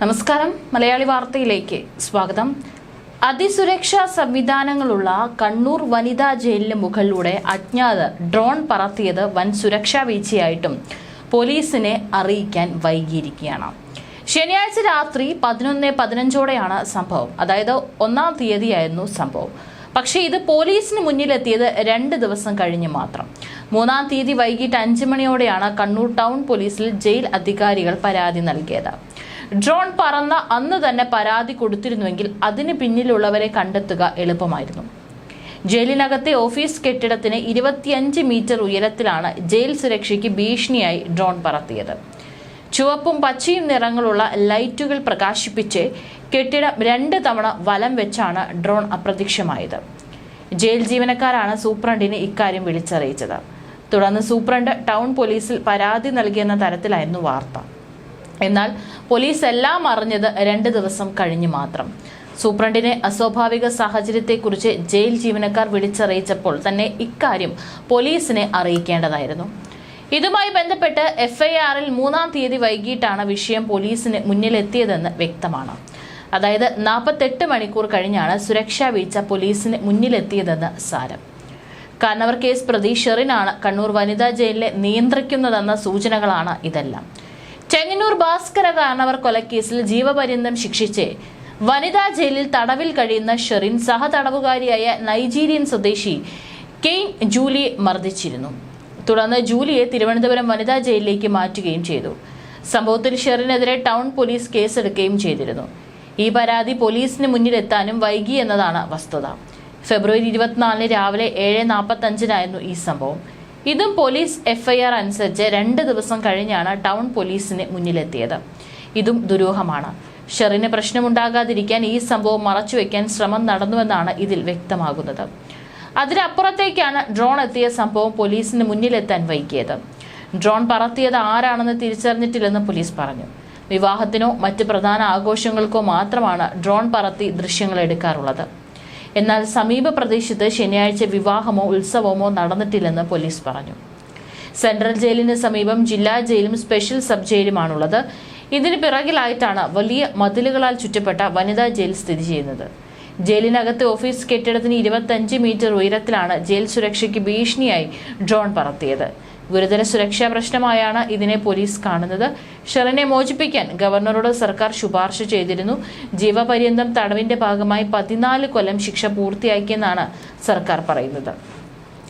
നമസ്കാരം. മലയാളി വാർത്തയിലേക്ക് സ്വാഗതം. അതിസുരക്ഷാ സംവിധാനങ്ങളുള്ള കണ്ണൂർ വനിതാ ജയിലിന് മുകളിലൂടെ അജ്ഞാത ഡ്രോൺ പറത്തിയത് വൻ സുരക്ഷാ വീഴ്ചയായിട്ടും പോലീസിനെ അറിയിക്കാൻ വൈകിയിരിക്കുകയാണ്. ശനിയാഴ്ച രാത്രി പതിനൊന്ന് പതിനഞ്ചോടെയാണ് സംഭവം. അതായത് ഒന്നാം തീയതിയായിരുന്നു സംഭവം. പക്ഷേ ഇത് പോലീസിന് മുന്നിലെത്തിയത് രണ്ട് ദിവസം കഴിഞ്ഞ് മാത്രം. മൂന്നാം തീയതി വൈകിട്ട് അഞ്ച് മണിയോടെയാണ് കണ്ണൂർ ടൗൺ പോലീസിൽ ജയിൽ അധികാരികൾ പരാതി നൽകിയത്. ഡ്രോൺ പറന്ന അന്ന് തന്നെ പരാതി കൊടുത്തിരുന്നുവെങ്കിൽ അതിന് പിന്നിലുള്ളവരെ കണ്ടെത്തുക എളുപ്പമായിരുന്നു. ജയിലിനകത്തെ ഓഫീസ് കെട്ടിടത്തിന് ഇരുപത്തിയഞ്ച് മീറ്റർ ഉയരത്തിലാണ് ജയിൽ സുരക്ഷയ്ക്ക് ഭീഷണിയായി ഡ്രോൺ പറത്തിയത്. ചുവപ്പും പച്ചയും നിറങ്ങളുള്ള ലൈറ്റുകൾ പ്രകാശിപ്പിച്ച് കെട്ടിടം രണ്ട് തവണ വലം വെച്ചാണ് ഡ്രോൺ അപ്രത്യക്ഷമായത്. ജയിൽ ജീവനക്കാരാണ് സൂപ്രണ്ടിനെ ഇക്കാര്യം വിളിച്ചറിയിച്ചത്. തുടർന്ന് സൂപ്രണ്ട് ടൗൺ പോലീസിൽ പരാതി നൽകിയെന്ന തരത്തിലായിരുന്നു വാർത്ത. എന്നാൽ പോലീസ് എല്ലാം അറിഞ്ഞത് രണ്ട് ദിവസം കഴിഞ്ഞു മാത്രം. സൂപ്രണ്ടിനെ അസ്വാഭാവിക സാഹചര്യത്തെക്കുറിച്ച് ജയിൽ ജീവനക്കാർ വിളിച്ചറിയിച്ചപ്പോൾ തന്നെ ഇക്കാര്യം പോലീസിനെ അറിയിക്കേണ്ടതായിരുന്നു. ഇതുമായി ബന്ധപ്പെട്ട് എഫ്ഐആറിൽ മൂന്നാം തീയതി വൈകിട്ടാണ് വിഷയം പോലീസിന് മുന്നിലെത്തിയതെന്ന് വ്യക്തമാണ്. അതായത് നാൽപ്പത്തെട്ട് മണിക്കൂർ കഴിഞ്ഞാണ് സുരക്ഷാ വീഴ്ച പോലീസിന് മുന്നിലെത്തിയതെന്ന് സാരം. കാരണവർ കേസ് പ്രതി ഷെറിനാണ് കണ്ണൂർ വനിതാ ജയിലിനെ നിയന്ത്രിക്കുന്നതെന്ന സൂചനകളാണ് ഇതെല്ലാം. ചെങ്ങന്നൂർ ഭാസ്കര കാരണവർ കൊലക്കേസിൽ ജീവപര്യന്തം ശിക്ഷിച്ച് വനിതാ ജയിലിൽ തടവിൽ കഴിയുന്ന ഷെറിൻ സഹതടവുകാരിയായ നൈജീരിയൻ സ്വദേശി കെയ്ൻ ജൂലിയെ മർദ്ദിച്ചിരുന്നു. തുടർന്ന് ജൂലിയെ തിരുവനന്തപുരം വനിതാ ജയിലിലേക്ക് മാറ്റുകയും ചെയ്തു. സംഭവത്തിൽ ഷെറിനെതിരെ ടൗൺ പോലീസ് കേസെടുക്കുകയും ചെയ്തിരുന്നു. ഈ പരാതി പോലീസിന് മുന്നിലെത്താനും വൈകി എന്നതാണ് വസ്തുത. ഫെബ്രുവരി ഇരുപത്തിനാലിന് രാവിലെ ഏഴ് നാൽപ്പത്തഞ്ചിനായിരുന്നു ഈ സംഭവം. ഇതും പോലീസ് എഫ്ഐആർ അനുസരിച്ച് രണ്ട് ദിവസം കഴിഞ്ഞാണ് ടൗൺ പോലീസിന് മുന്നിലെത്തിയത്. ഇതും ദുരൂഹമാണ്. ഷെറിന് പ്രശ്നമുണ്ടാകാതിരിക്കാൻ ഈ സംഭവം മറച്ചുവെക്കാൻ ശ്രമം നടന്നുവെന്നാണ് ഇതിൽ വ്യക്തമാകുന്നത്. അതിനപ്പുറത്തേക്കാണ് ഡ്രോൺ എത്തിയ സംഭവം പോലീസിന് മുന്നിലെത്താൻ വൈകിയത്. ഡ്രോൺ പറത്തിയത് ആരാണെന്ന് തിരിച്ചറിഞ്ഞിട്ടില്ലെന്ന് പോലീസ് പറഞ്ഞു. വിവാഹത്തിനോ മറ്റ് പ്രധാന ആഘോഷങ്ങൾക്കോ മാത്രമാണ് ഡ്രോൺ പറത്തി ദൃശ്യങ്ങൾ എടുക്കാറുള്ളത്. എന്നാൽ സമീപ പ്രദേശത്ത് ശനിയാഴ്ച വിവാഹമോ ഉത്സവമോ നടന്നിട്ടില്ലെന്ന് പോലീസ് പറഞ്ഞു. സെൻട്രൽ ജയിലിന് സമീപം ജില്ലാ ജയിലും സ്പെഷ്യൽ സബ് ജയിലുമാണുള്ളത്. ഇതിന് പിറകിലായിട്ടാണ് വലിയ മതിലുകളാൽ ചുറ്റപ്പെട്ട വനിതാ ജയിൽ സ്ഥിതി ചെയ്യുന്നത്. ജയിലിനകത്ത് ഓഫീസ് കെട്ടിടത്തിന് ഇരുപത്തഞ്ച് മീറ്റർ ഉയരത്തിലാണ് ജയിൽ സുരക്ഷയ്ക്ക് ഭീഷണിയായി ഡ്രോൺ പറത്തിയത്. ഗുരുതര സുരക്ഷാ പ്രശ്നമായാണ് ഇതിനെ പോലീസ് കാണുന്നത്. ഷെറിനെ മോചിപ്പിക്കാൻ ഗവർണറോട് സർക്കാർ ശുപാർശ ചെയ്തിരുന്നു. ജീവപര്യന്തം തടവിന്റെ ഭാഗമായി പതിനാല് കൊല്ലം ശിക്ഷ പൂർത്തിയാക്കിയെന്നാണ് സർക്കാർ പറയുന്നത്.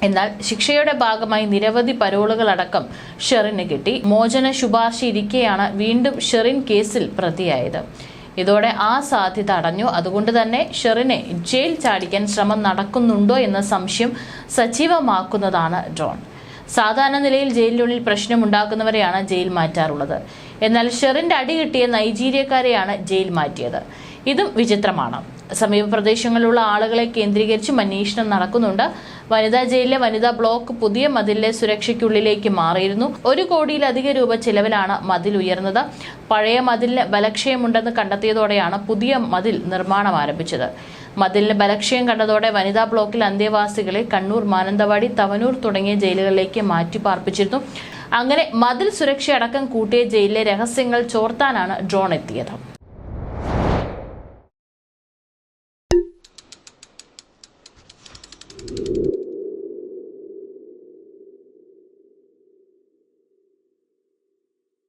എന്നാൽ ശിക്ഷയുടെ ഭാഗമായി നിരവധി പരോളുകൾ അടക്കം ഷെറിന് കിട്ടി. മോചന ശുപാർശ ഇരിക്കെയാണ് വീണ്ടും ഷെറിൻ കേസിൽ പ്രതിയായത്. ഇതോടെ ആ സാധ്യത അടഞ്ഞു. അതുകൊണ്ട് തന്നെ ഷെറിനെ ജയിൽ ചാടിക്കാൻ ശ്രമം നടക്കുന്നുണ്ടോ എന്ന സംശയം സജീവമാക്കുന്നതാണ് ഡ്രോൺ. സാധാരണ നിലയിൽ ജയിലിനുള്ളിൽ പ്രശ്നമുണ്ടാക്കുന്നവരെയാണ് ജയിൽ മാറ്റാറുള്ളത്. എന്നാൽ ഷെറിന്റെ അടി കിട്ടിയ നൈജീരിയക്കാരെയാണ് ജയിൽ മാറ്റിയത്. ഇതും വിചിത്രമാണ്. സമീപ പ്രദേശങ്ങളിലുള്ള ആളുകളെ കേന്ദ്രീകരിച്ചും അന്വേഷണം നടക്കുന്നുണ്ട്. വനിതാ ജയിലിലെ വനിതാ ബ്ലോക്ക് പുതിയ മതിലിലെ സുരക്ഷയ്ക്കുള്ളിലേക്ക് മാറിയിരുന്നു. ഒരു കോടിയിലധികം രൂപ ചിലവിലാണ് മതിൽ ഉയർന്നത്. പഴയ മതിലിന് ബലക്ഷയമുണ്ടെന്ന് കണ്ടെത്തിയതോടെയാണ് പുതിയ മതിൽ നിർമ്മാണം ആരംഭിച്ചത്. മതിലിന് ബലക്ഷയം കണ്ടതോടെ വനിതാ ബ്ലോക്കിൽ അന്തേവാസികളെ കണ്ണൂർ മാനന്തവാടി തവനൂർ തുടങ്ങിയ ജയിലുകളിലേക്ക് മാറ്റി പാർപ്പിച്ചിരുന്നു അങ്ങനെ മതിൽ സുരക്ഷയടക്കം കൂട്ടിയ ജയിലിലെ രഹസ്യങ്ങൾ ചോർത്താനാണ് ഡ്രോൺ എത്തിയത്.